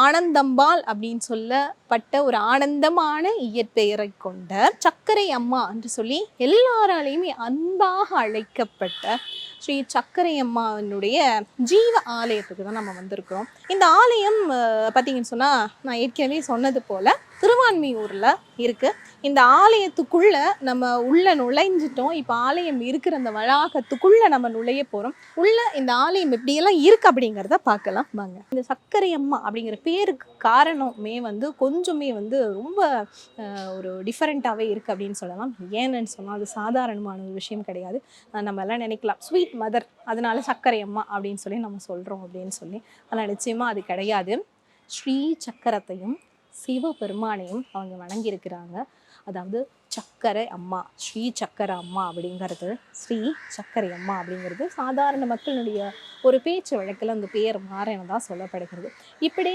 ஆனந்தம்பாள் அப்படின்னு சொல்லப்பட்ட ஒரு ஆனந்தமான இயற்பெயரை கொண்ட சர்க்கரை அம்மா என்று சொல்லி எல்லாராலையுமே அன்பாக அழைக்கப்பட்ட ஸ்ரீ சர்க்கரை அம்மாவினுடைய ஜீவ ஆலயத்துக்கு தான் நம்ம வந்திருக்கிறோம். இந்த ஆலயம் பார்த்தீங்கன்னு சொன்னால் நான் ஏற்கனவே சொன்னது போல் திருவான்மியூரில் இருக்குது இந்த ஆலயத்துக்குள்ளே நம்ம உள்ளே நுழைஞ்சிட்டோம். இப்போ ஆலயம் இருக்கிற அந்த வளாகத்துக்குள்ளே நம்ம நுழைய போகிறோம் உள்ளே இந்த ஆலயம் எப்படியெல்லாம் இருக்குது அப்படிங்கிறத பார்க்கலாம். வாங்க. இந்த சர்க்கரை அம்மா அப்படிங்கிற பேருக்கு காரணமே வந்து கொஞ்சமே வந்து ரொம்ப ஒரு டிஃப்ரெண்ட்டாகவே இருக்குது அப்படின்னு சொல்லலாம். ஏன்னு சொன்னால் அது சாதாரணமான ஒரு விஷயம் கிடையாது. அஹ் நம்ம எல்லாம் நினைக்கலாம். ஸ்வீட் மதர் அதனால சர்க்கரை அம்மா அப்படின்னு சொல்லி நம்ம சொல்கிறோம் அப்படின்னு சொல்லி. ஆனால் நிச்சயமாக அது கிடையாது. ஸ்ரீ சக்கரத்தையும் சிவபெருமானையும் அவங்க வணங்கியிருக்கிறாங்க. அதாவது சக்கரை அம்மா ஸ்ரீ சக்கரை அம்மா அப்படிங்கிறது ஸ்ரீ சக்கரை அம்மா அப்படிங்கிறது சாதாரண மக்களுடைய ஒரு பேச்சு வழக்கில் அந்த பேர் மாறினதாக சொல்லப்படுகிறது. இப்படி